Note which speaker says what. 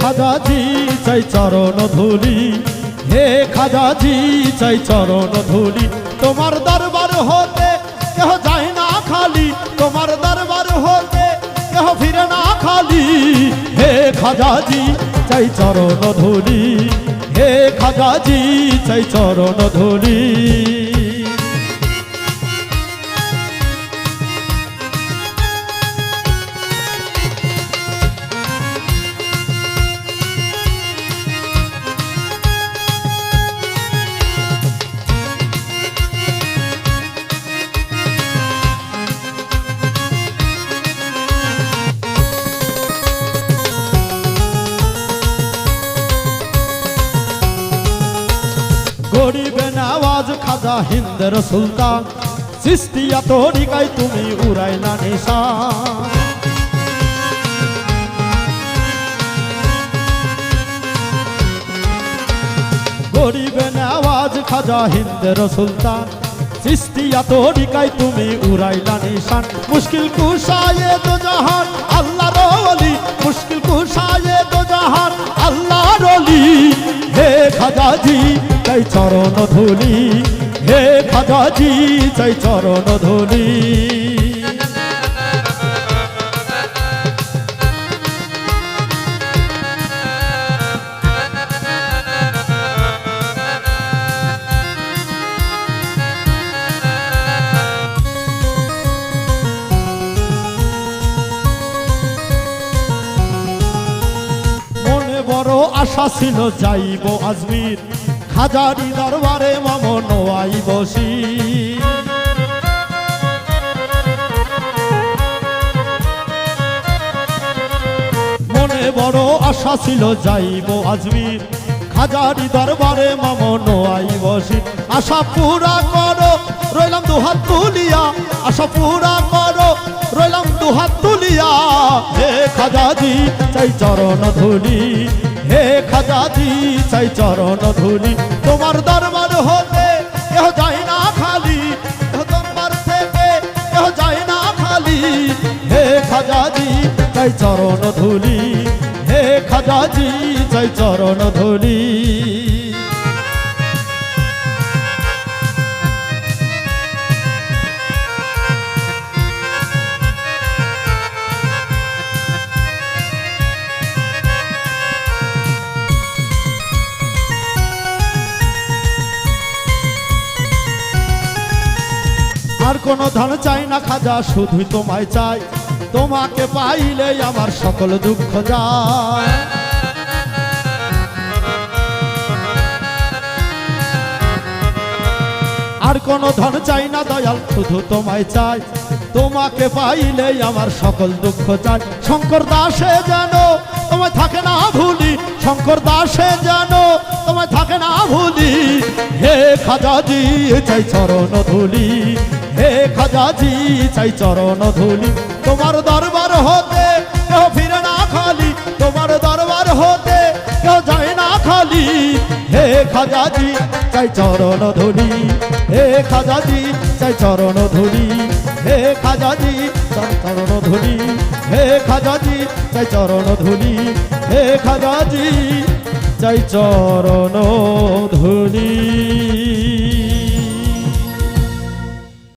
Speaker 1: খাজাজি চাই চরণ ধুলি। হে খাজাজি চাই চরণ ধুলি। তোমার দরবার হতে কেহ যায় না খালি। তোমার দরবার হতে কেহ ফিরে না খালি। হে খাজাজি চাই চরণ ধুলি। হে খাজাজি চাই চরণ ধুলি। খাজা হিন্দের সুলতান। সৃষ্টিয়া তরিকায় তুমি উড়াইলা নিশান গরিবে নওয়াজ খাজা হিন্দের সুলতান। সৃষ্টিয়া তরিকায় তুমি উড়াইলা নিশান মুশকিল কুশায়ে দো জাহান আল্লাহ রলি মুশকিল কুশায়ে দো জাহান আল্লাহ রলি হে খাজাজি চাই চরণ ধুলি। হে খাজাজি চাই চরণ ধুলি মনে বড় আশা ছিল যাইব আজমির। খাজারি দরবারে মামন বসি। মনে বড় আশা ছিল যাইব আজমির। খাজারি দরবারে মামন আই বসি আশা পুরা করো, রইলাম দুহাত তুলিয়া। আশা পুরা করো, রইলাম দুহাত তুলিয়া। হে খাজাজি চাই চরণ ধুলি। হে খাজাজি চাই চরণ ধুলি। তোমার দরবার হতে খাজাজি চাই চরণ ধুলি। হে খাজাজি চাই চরণ ধুলি। আর কোনো ধন চাই না খাজা, শুধুই তোমায় চাই। তোমাকে পাইলে আমার সকল দুঃখ যায়। আর কোন ধন চাই না, দয়াল, শুধু তোমায় চাই। তোমাকে পাইলে আমার সকল দুঃখ চাই। শঙ্কর দাসে যেন তোমায় থাকে না ভুলি, শঙ্কর দাসে যেন তোমায় থাকে না ভুলি। হে খাজাজি, চাই চরণ ধুলি। হে খাজাজি, চাই চরণ ধুলি। তোমার দরবার হতে কেউ ফিরে না খালি। তোমার দরবার হতে কেউ যায় না খালি। হে খাজাজি, চাই চরণ ধুলি। হে খাজাজি, চাই চরণ ধুলি। হে খাজাজি, চাই চরণ ধুলি। হে খাজাজি, চাই চরণ ধুলি। হে খাজাজি, চাই চরণ ধুলি।